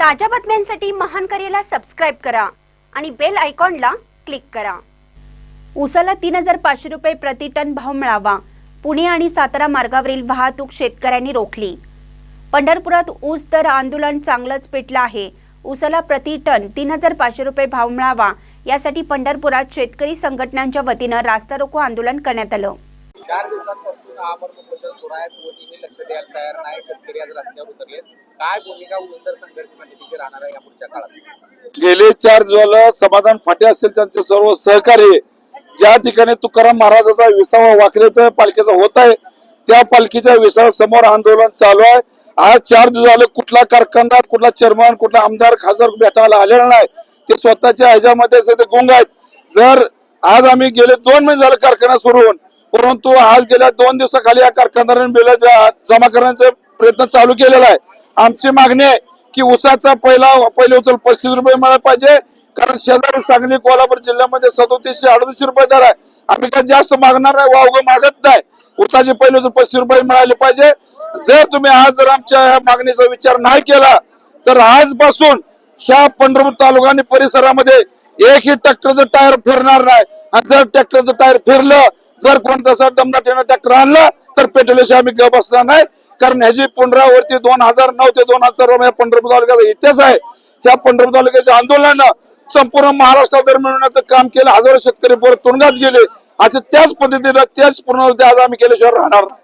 ताज्या बातम्यांसाठी महान करेला सबस्क्राईब करा आणि बेल आयकॉनला क्लिक करा. उसाला तीन हजार पाचशे रुपये प्रति टन भाव मिळावा. पुणे आणि सातारा मार्गावरील वाहतूक शेतकऱ्यांनी रोखली. पंढरपुरात ऊस दर आंदोलन चांगलंच पेटलं आहे. ऊसाला प्रति टन तीन हजार पाचशे रुपये भाव मिळावा यासाठी पंढरपुरात शेतकरी संघटनांच्या वतीनं रास्ता रोको आंदोलन करण्यात आलं. चार दिवसांपासून आमरण उपोषण सुरू आहे. कोणीही लक्ष द्यायला तयार नाही. शेतकरी आज रस्त्यावर उतरलेत. काय भूमिका उंदर संघर्ष समितीची राहणार आहे या पुढच्या काळात? गेले चार दिवसाला समाधान फाटे असेल त्यांचे सर्व सहकार्य ज्या ठिकाणी तुकाराम महाराजाचा विसावा वाकरेत पालखीचा होत आहे. त्या पालखीच्या विसावा समोर आंदोलन चालू आहे. आज चार दिवस आले कुठला कारखानदार कुठला चेअरमन कुठला आमदार खासदार भेटायला आलेला नाही. ते स्वतःच्या ह्याच्यामध्ये गुंग आहेत. जर आज आम्ही गेले दोन महिने झाले कारखाना सुरू होऊन परंतु आज गेल्या दोन दिवसाखाली या कारखानदारांनी बिल जमा करण्याचा प्रयत्न चालू केलेला आहे आमची मागणी आहे की उसाचा पहिला पहिले उचल पस्तीस रुपये मिळाला पाहिजे. कारण शेजारी सांगली कोल्हापूर जिल्ह्यामध्ये सदोतीसशे अडतीसशे रुपये दर आहे. आम्ही काय जास्त मागणार नाही वावग मागत नाही. उसाचे पहिले उचल पस्तीस रुपये मिळाले पाहिजे. जर तुम्ही आज जर आमच्या ह्या मागणीचा विचार नाही केला तर आजपासून ह्या पंढरपूर तालुका आणि परिसरामध्ये एकही ट्रॅक्टरचं टायर फिरणार नाही. आणि जर ट्रॅक्टरचं टायर फिरलं जर कोण तसा दमदाटीनं ट्रॅक्टर आणला तर पेट्रोलशी आम्ही ग बसणार नाही. कारण ह्याची पुनरावृत्ती दोन हजार नऊ ते दोन हजार या पंढरपूर तालुक्याचा इतिहास आहे. त्या पंढरपूर तालुक्याच्या आंदोलनानं संपूर्ण महाराष्ट्रावर मिळवण्याचं काम केलं. हजारो शेतकरी परत तुरुंगात गेले. असं त्याच पद्धतीनं त्याच पुनरावृत्ती आज आम्ही केल्याशिवाय राहणार नाही.